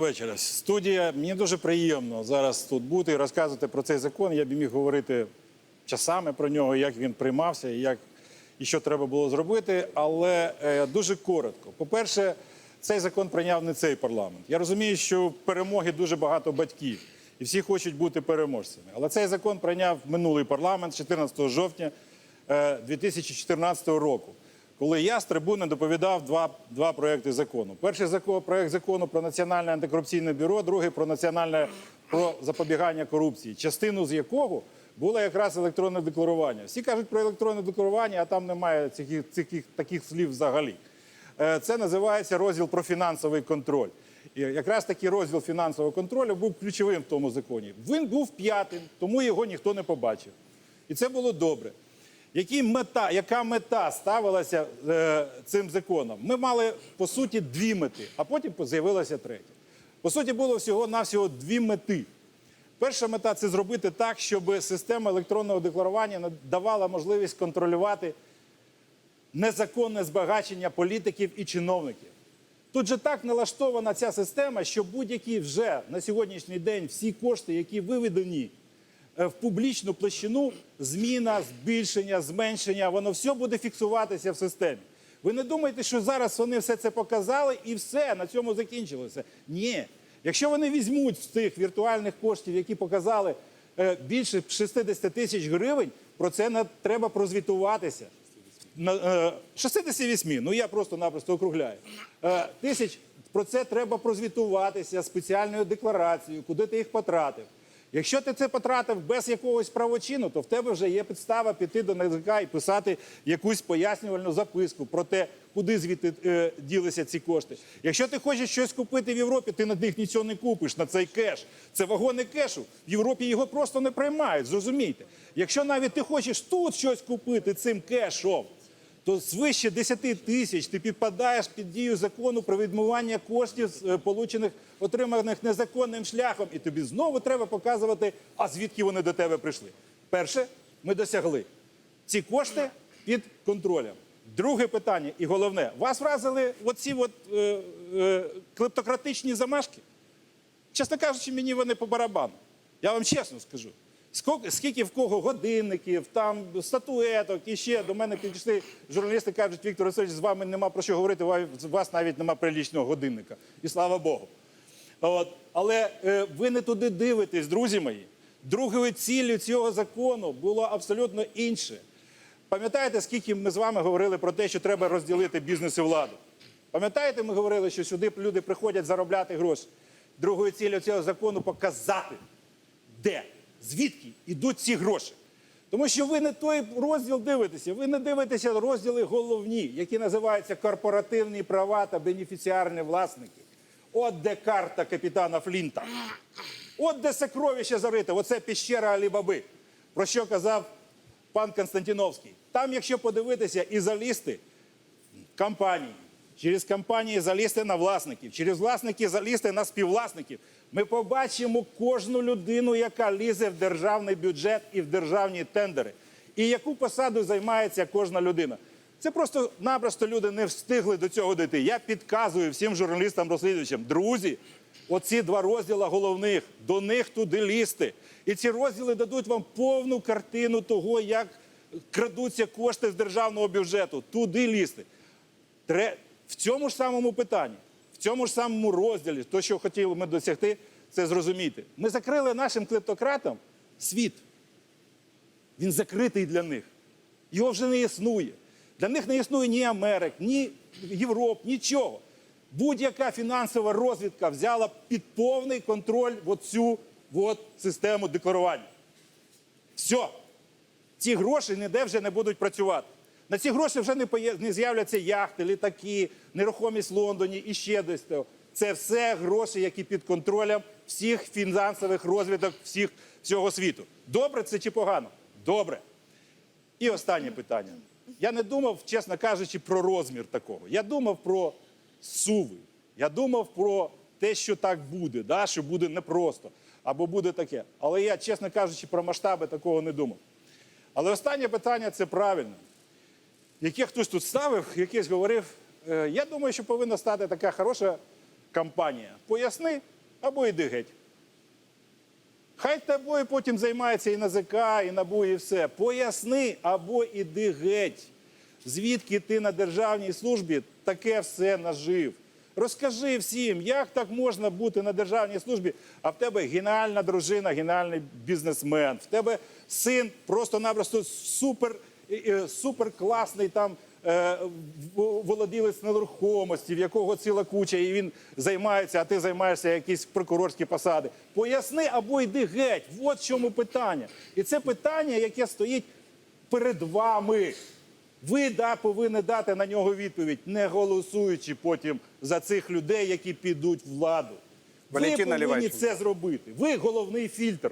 Вечора. Студія. Мені дуже приємно зараз тут бути і розказувати про цей закон. Я б міг говорити часами про нього, як він приймався і як і що треба було зробити. Але е, дуже коротко. По-перше, цей закон прийняв не цей парламент. Я розумію, що перемоги дуже багато батьків, і всі хочуть бути переможцями. Але цей закон прийняв минулий парламент 14 жовтня е, 2014 року коли я з трибуни доповідав два, два проекти закону. Перший закон, проект закону про національне антикорупційне бюро, другий про національне про запобігання корупції, частину з якого було якраз електронне декларування. Всі кажуть про електронне декларування, а там немає цих, цих таких слів взагалі. Е, Це називається розділ про фінансовий контроль. І якраз такий розділ фінансового контролю був ключовим в тому законі. Він був п'ятим, тому його ніхто не побачив. І це було добре. Які мета, яка мета ставилася е, цим законом? Ми мали по суті дві мети, а потім з'явилася третя. По суті, було всього-навсього дві мети. Перша мета це зробити так, щоб система електронного декларування давала можливість контролювати незаконне збагачення політиків і чиновників. Тут же так налаштована ця система, що будь-які вже на сьогоднішній день всі кошти, які виведені в публічну площину, зміна, збільшення, зменшення, воно все буде фіксуватися в системі. Ви не думаєте, що зараз вони все це показали і все на цьому закінчилося? Ні. Якщо вони візьмуть з тих віртуальних коштів, які показали е, більше 60 тисяч гривень, про це треба прозвітуватися. На, е, 68, ну я просто-напросто округляю. Е, Тисяч, про це треба прозвітуватися спеціальною декларацією, куди ти їх потратив. Якщо ти це потратив без якогось правочину, то в тебе вже є підстава піти до НАЗК і писати якусь пояснювальну записку про те, куди звідти е, ділися ці кошти. Якщо ти хочеш щось купити в Європі, ти на них нічого не купиш, на цей кеш. Це вагони кешу. В Європі його просто не приймають, зрозумійте. Якщо навіть ти хочеш тут щось купити цим кешом, то свище 10 тисяч ти підпадаєш під дію закону про відмивання коштів, е, получених, отриманих незаконним шляхом, і тобі знову треба показувати, а звідки вони до тебе прийшли. Перше, ми досягли ці кошти під контролем. Друге питання, і головне, вас вразили оці от, е, е, клептократичні замашки? Чесно кажучи, мені вони по барабану. Я вам чесно скажу. Скільки, в кого годинників, там статуеток і ще до мене підійшли журналісти, кажуть, Віктор Васильович, з вами нема про що говорити, у вас навіть нема прилічного годинника. І слава Богу. От. Але е, ви не туди дивитесь, друзі мої. Другою ціллю цього закону було абсолютно інше. Пам'ятаєте, скільки ми з вами говорили про те, що треба розділити бізнес і владу? Пам'ятаєте, ми говорили, що сюди люди приходять заробляти гроші. Другою ціллю цього закону показати, де, звідки йдуть ці гроші. Тому що ви не той розділ дивитеся, ви не дивитеся розділи головні, які називаються корпоративні права та бенефіціарні власники. От де карта капітана Флінта. От де сокровище зарите, оце піщера Алібаби. Про що казав пан Константіновський. Там, якщо подивитися і залізти компанії, через компанії залізти на власників, через власників залізти на співвласників, ми побачимо кожну людину, яка лізе в державний бюджет і в державні тендери. І яку посаду займається кожна людина. Це просто-напросто люди не встигли до цього дійти. Я підказую всім журналістам-розслідувачам, друзі, оці два розділи головних, до них туди лізти. І ці розділи дадуть вам повну картину того, як крадуться кошти з державного бюджету. Туди лізти. В цьому ж самому питанні, в цьому ж самому розділі, то, що хотіли ми досягти, це зрозуміти. Ми закрили нашим клептократам світ. Він закритий для них. Його вже не існує. Для них не існує ні Америк, ні Європ, нічого. Будь-яка фінансова розвідка взяла під повний контроль цю систему декларування. Все. Ці гроші ніде вже не будуть працювати. На ці гроші вже не, поє- не з'являться яхти, літаки, нерухомість в Лондоні і ще десь. Це все гроші, які під контролем всіх фінансових розвідок всіх, всього світу. Добре це чи погано? Добре. І останнє питання. Я не думав, чесно кажучи, про розмір такого. Я думав про суви. Я думав про те, що так буде, да? що буде непросто, або буде таке. Але я, чесно кажучи, про масштаби такого не думав. Але останнє питання це правильно. Яке хтось тут ставив, якийсь говорив. Е, Я думаю, що повинна стати така хороша кампанія. Поясни або йди геть. Хай тобою потім займається і НАЗК, і НАБУ, і все. Поясни або іди геть. Звідки ти на державній службі таке все нажив? Розкажи всім, як так можна бути на державній службі, а в тебе геніальна дружина, геніальний бізнесмен, в тебе син просто-напросто супер, е, е, супер класний там е, володілець нерухомості, в якого ціла куча, і він займається, а ти займаєшся якісь прокурорські посади. Поясни або йди геть. От в чому питання. І це питання, яке стоїть перед вами. Ви да, повинні дати на нього відповідь, не голосуючи потім за цих людей, які підуть в владу. Ви повинні Наливайченко. це зробити. Ви головний фільтр.